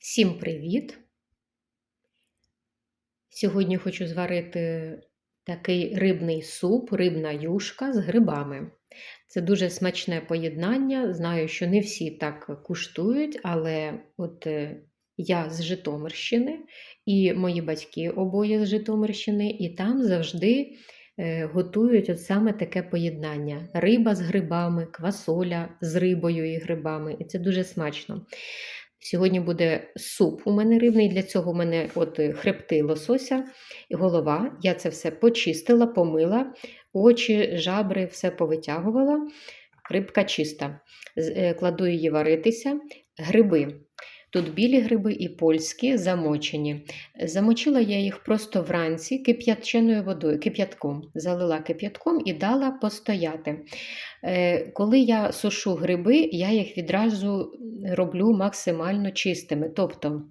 Всім привіт! Сьогодні хочу зварити такий рибний суп, рибна юшка з грибами. Це дуже смачне поєднання. Знаю, що не всі так куштують, але от е, я з Житомирщини і мої батьки обоє з Житомирщини, і там завжди е, готують от саме таке поєднання: риба з грибами, квасоля з рибою і грибами. І це дуже смачно. Сьогодні буде суп у мене рибний. Для цього у мене от е, хребти лосося і голова. Я це все почистила, помила, очі, жабри, все повитягувала. Рибка чиста. Е, Кладу її варитися. Гриби. Тут білі гриби і польські замочені. Замочила я їх просто вранці кип'яченою водою, кип'ятком. Залила кип'ятком і дала постояти. Е, Коли я сушу гриби, я їх відразу роблю максимально чистими. Тобто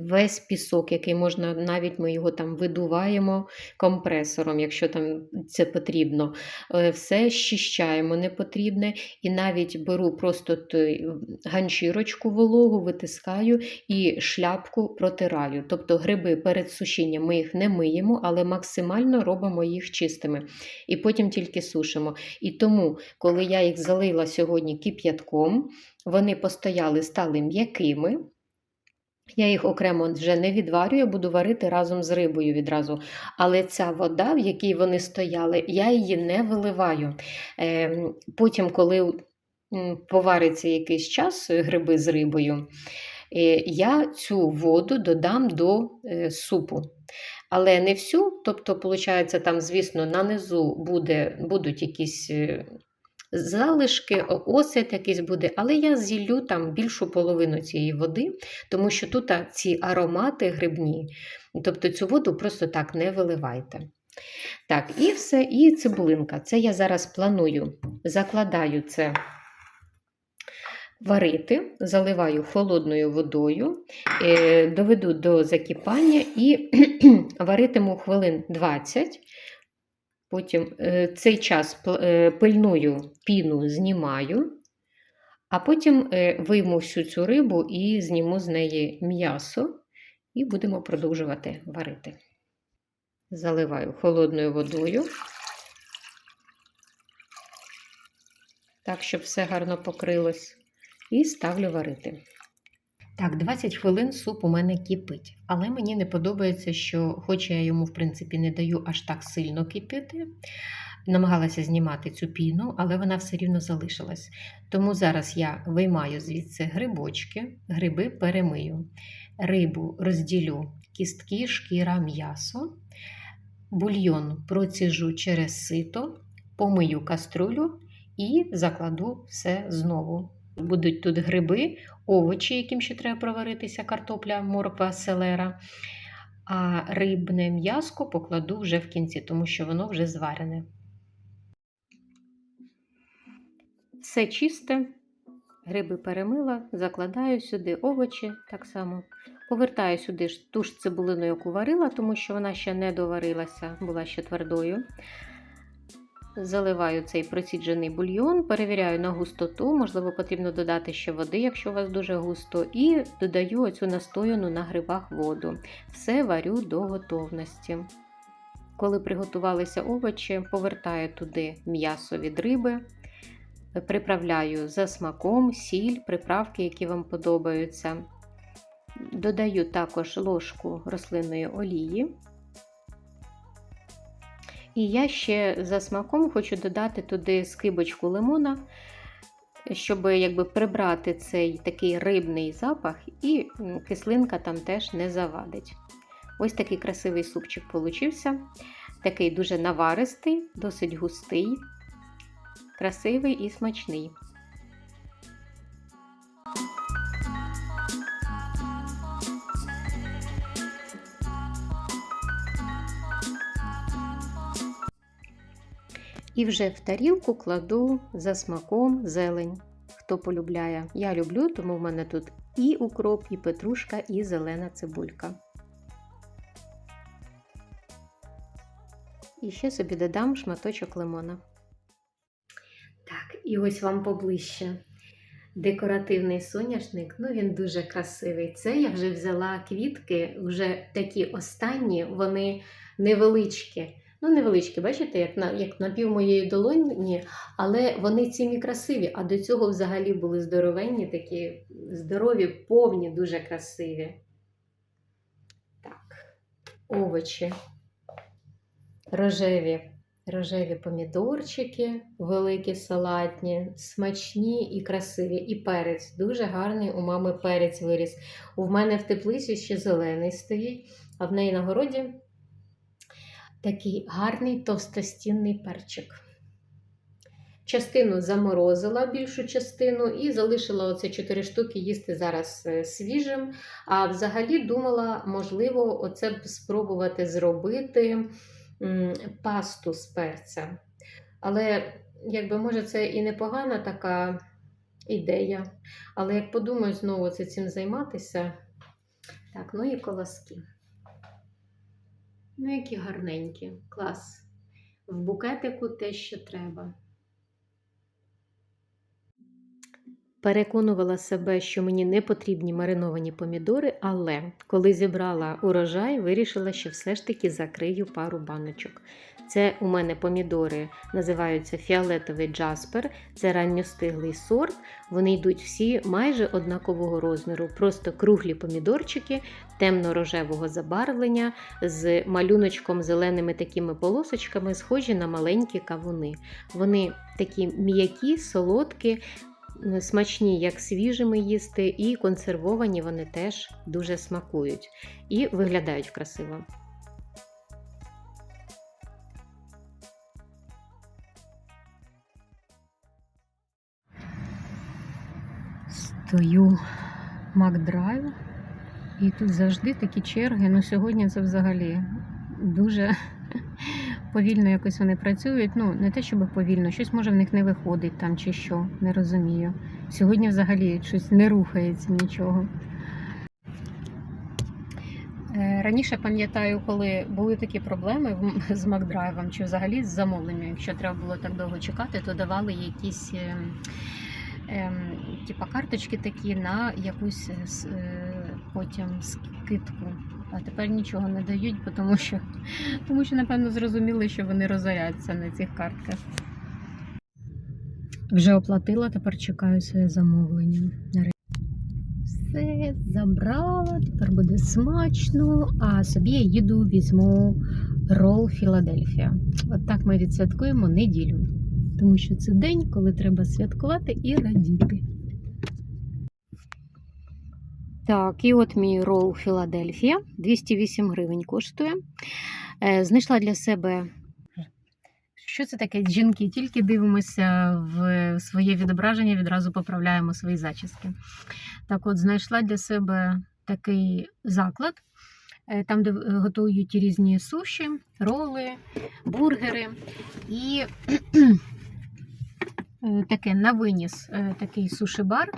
весь пісок, який можна, навіть ми його там видуваємо компресором, якщо там це потрібно, е, все щищаємо непотрібне, і навіть беру просто ганчірочку вологу, витискаю і шляпку протираю. Тобто гриби перед сушінням ми їх не миємо, але максимально робимо їх чистими. І потім тільки сушимо. І тому, коли я їх залила сьогодні кип'ятком, вони постояли, стали м'якими. Я їх окремо вже не відварюю, буду варити разом з рибою відразу. Але ця вода, в якій вони стояли, я її не виливаю. Ем, Потім, коли повариться якийсь час е, гриби з рибою, е, я цю воду додам до е, супу. Але не всю, тобто, виходить, там, звісно, на низу буде, будуть якісь залишки, о- осад якийсь буде, але я зіллю там більшу половину цієї води, тому що тут ці аромати грибні. Тобто цю воду просто так не виливайте. Так, і все, і цибулинка. Це я зараз планую, закладаю це варити, заливаю холодною водою, е, доведу до закипання і варитиму хвилин 20. Потім е, цей час е, пильную піну знімаю, а потім е, вийму всю цю рибу і зніму з неї м'ясо, і будемо продовжувати варити. Заливаю холодною водою, так, щоб все гарно покрилось, і ставлю варити. Так, 20 хвилин суп у мене кипить, але мені не подобається, що, хоч я йому, в принципі, не даю аж так сильно кипіти, намагалася знімати цю піну, але вона все рівно залишилась. Тому зараз я виймаю звідси грибочки, гриби перемию. Рибу розділю кістки, шкіра, м'ясо, бульйон проціжу через сито, помию каструлю і закладу все знову. Будуть тут гриби, овочі, яким ще треба проваритися, картопля, морква, селера. А рибне м'яско покладу вже в кінці, тому що воно вже зварене. Все чисте, гриби перемила, закладаю сюди овочі так само. Повертаю сюди ж ту ж цибулину, яку варила, тому що вона ще не доварилася, була ще твердою. Заливаю цей проціджений бульйон, перевіряю на густоту, можливо, потрібно додати ще води, якщо у вас дуже густо, і додаю оцю настояну на грибах воду. Все варю до готовності. Коли приготувалися овочі, повертаю туди м'ясо від риби, приправляю за смаком, сіль, приправки, які вам подобаються. Додаю також ложку рослинної олії. І я ще за смаком хочу додати туди скибочку лимона, щоб якби прибрати цей такий рибний запах, і кислинка там теж не завадить. Ось такий красивий супчик получився. Такий дуже наваристий, досить густий, красивий і смачний. І вже в тарілку кладу за смаком зелень. Хто полюбляє. Я люблю, тому в мене тут і укроп, і петрушка, і зелена цибулька. І ще собі додам шматочок лимона. Так, і ось вам поближче. Декоративний соняшник, ну він дуже красивий. Це я вже взяла квітки, вже такі останні, вони невеличкі. Ну, невеличкі, бачите, як на, як на моєї долоні, але вони цими красиві, а до цього взагалі були здоровенні, такі здорові, повні, дуже красиві. Так, овочі. Рожеві рожеві помідорчики, великі салатні, смачні і красиві. І перець. Дуже гарний у мами перець виріс. У мене в теплиці ще зелений стоїть, а в неї на городі такий гарний товстостінний перчик. Частину заморозила більшу частину і залишила оце 4 штуки їсти зараз е, свіжим. А взагалі думала, можливо, оце б спробувати зробити пасту з перця. Але, якби, може, це і непогана така ідея. Але як подумаю, знову це цим займатися. Так, ну і колоски. Ну, які гарненькі, клас. В букетику те, що треба. Переконувала себе, що мені не потрібні мариновані помідори, але коли зібрала урожай, вирішила, що все ж таки закрию пару баночок. Це у мене помідори називаються фіолетовий джаспер, це ранньостиглий сорт. Вони йдуть всі майже однакового розміру, просто круглі помідорчики темно-рожевого забарвлення з малюночком зеленими такими полосочками, схожі на маленькі кавуни. Вони такі м'які, солодкі, смачні, як свіжими їсти, і консервовані вони теж дуже смакують і виглядають красиво. Стою Макдрайв, і тут завжди такі черги. Ну сьогодні це взагалі дуже повільно якось вони працюють. Ну, не те, щоб повільно, щось може в них не виходить там чи що, не розумію. Сьогодні взагалі щось не рухається нічого. Е, раніше пам'ятаю, коли були такі проблеми з Макдрайвом чи взагалі з замовленням, якщо треба було так довго чекати, то давали якісь е, е, типа карточки такі на якусь е, потім скидку. А тепер нічого не дають, тому що, тому що, напевно, зрозуміли, що вони розоряться на цих картках. Вже оплатила, тепер чекаю своє замовлення. Все, забрала, тепер буде смачно. А собі я їду, візьму рол Філадельфія. От так ми відсвяткуємо неділю. Тому що це день, коли треба святкувати і радіти. Так, і от мій рол Філадельфія 208 гривень коштує. Е, знайшла для себе. Що це таке? Жінки, тільки дивимося в своє відображення, відразу поправляємо свої зачіски. Так, от, знайшла для себе такий заклад, е, там, де готують різні суші, роли, бургери. І таке на виніс, е, такий суші-бар.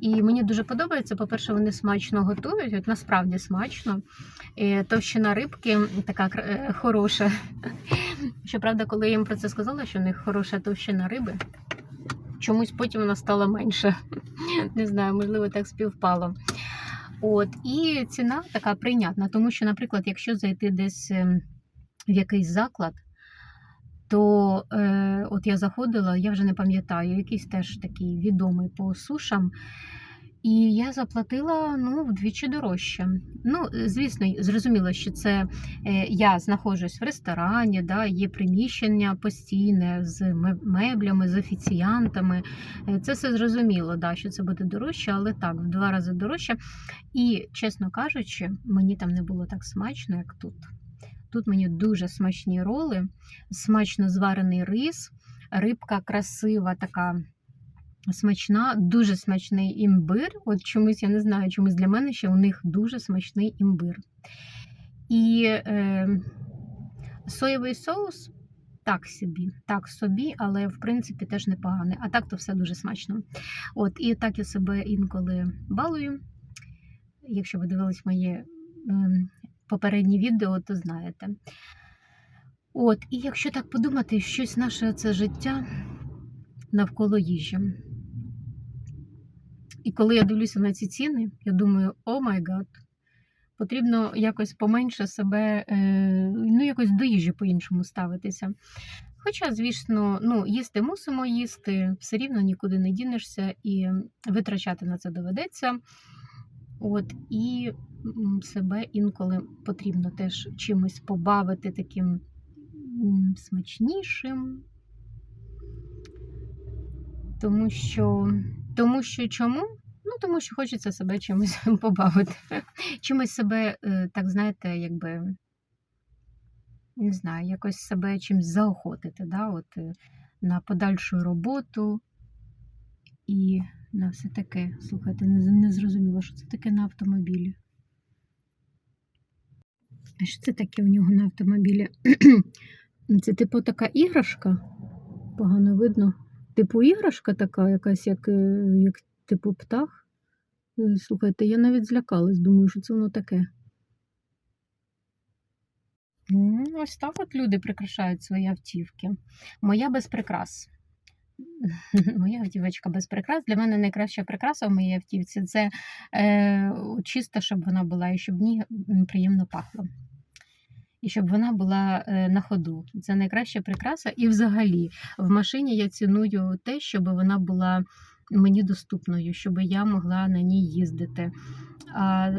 І мені дуже подобається. По-перше, вони смачно готують, от насправді смачно. Товщина рибки така е, хороша. Щоправда, коли я їм про це сказала, що в них хороша товщина риби, чомусь потім вона стала менша. Не знаю, можливо, так співпало. От, І ціна така прийнятна, тому що, наприклад, якщо зайти десь ем, в якийсь заклад то е, от я заходила, я вже не пам'ятаю, якийсь теж такий відомий по сушам. І я заплатила ну, вдвічі дорожче. Ну, звісно, зрозуміло, що це е, я знаходжусь в ресторані, да, є приміщення постійне з меблями, з офіціантами. Е, це все зрозуміло, да, що це буде дорожче, але так, в два рази дорожче. І, чесно кажучи, мені там не було так смачно, як тут. Тут мені дуже смачні роли, смачно зварений рис, рибка красива, така смачна, дуже смачний імбир. От чомусь, я не знаю, чомусь для мене ще у них дуже смачний імбир. І е, соєвий соус. Так собі, так собі, але в принципі теж непоганий. А так то все дуже смачно. От, І так я себе інколи балую. Якщо ви дивились моє ем, попередні відео, то знаєте. От, і якщо так подумати, щось наше це життя навколо їжі. І коли я дивлюся на ці ціни, я думаю, о май гад, потрібно якось поменше себе, е, ну, якось до їжі по-іншому ставитися. Хоча, звісно, ну, їсти мусимо їсти, все рівно нікуди не дінешся і витрачати на це доведеться. От, і себе інколи потрібно теж чимось побавити таким смачнішим. Тому що, тому що чому? Ну, тому що хочеться себе чимось побавити. Чимось себе, е, так знаєте, якби не знаю, якось себе чимось заохотити, да? От, е, на подальшу роботу і на все таке. Слухайте, не, не зрозуміло, що це таке на автомобілі. А що це таке у нього на автомобілі? Це типу така іграшка? Погано видно. Типу іграшка така, якась, як, е, як типу птах. Е, Слухайте, я навіть злякалась, думаю, що це воно таке. Ось так от люди прикрашають свої автівки. Моя без прикрас. Моя автівочка без прикрас. Для мене найкраща прикраса в моїй автівці це е, чисто, щоб вона була і щоб в ній приємно пахло. І щоб вона була е, на ходу. Це найкраща прикраса. І взагалі в машині я ціную те, щоб вона була мені доступною, щоб я могла на ній їздити. А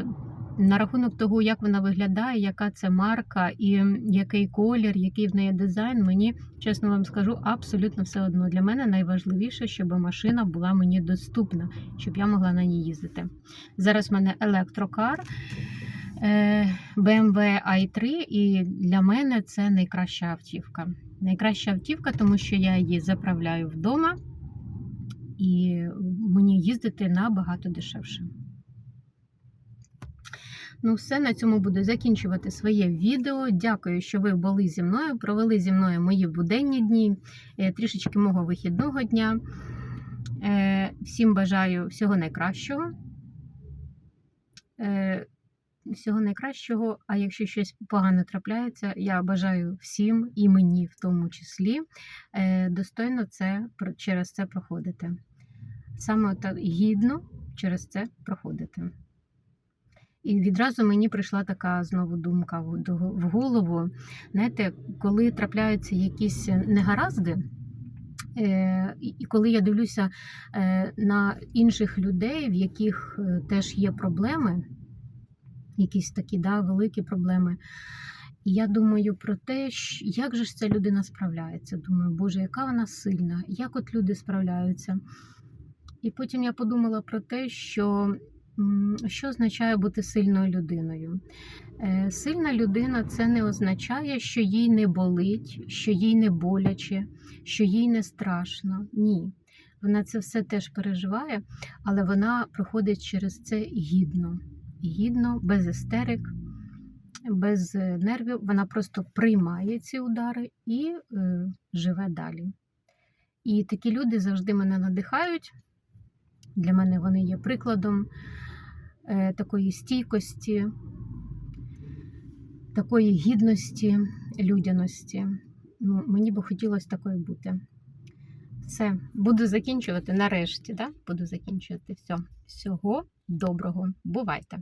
на рахунок того, як вона виглядає, яка це марка і який колір, який в неї дизайн, мені, чесно вам скажу, абсолютно все одно. Для мене найважливіше, щоб машина була мені доступна, щоб я могла на ній їздити. Зараз в мене електрокар BMW i3, і для мене це найкраща автівка. Найкраща автівка, тому що я її заправляю вдома, і мені їздити набагато дешевше. Ну, все, на цьому буду закінчувати своє відео. Дякую, що ви були зі мною, провели зі мною мої буденні дні, е, трішечки мого вихідного дня. Е, Всім бажаю всього найкращого. Е, Всього найкращого, а якщо щось погано трапляється, я бажаю всім і мені в тому числі е, достойно це через це проходити. Саме так гідно через це проходити. І відразу мені прийшла така знову думка в голову. Знаєте, коли трапляються якісь негаразди, е, і коли я дивлюся е, на інших людей, в яких е, теж є проблеми, якісь такі да, великі проблеми. І я думаю про те, як же ж ця людина справляється. Думаю, Боже, яка вона сильна, як от люди справляються. І потім я подумала про те, що що означає бути сильною людиною. Е, Сильна людина це не означає, що їй не болить, що їй не боляче, що їй не страшно. Ні. Вона це все теж переживає, але вона проходить через це гідно. Гідно, без істерик, без е, нервів. Вона просто приймає ці удари і е, живе далі. І такі люди завжди мене надихають. Для мене вони є прикладом е, такої стійкості, такої гідності, людяності. Ну, мені би хотілося такою бути. Все, буду закінчувати нарешті, да? буду закінчувати все. Всього доброго. Бувайте!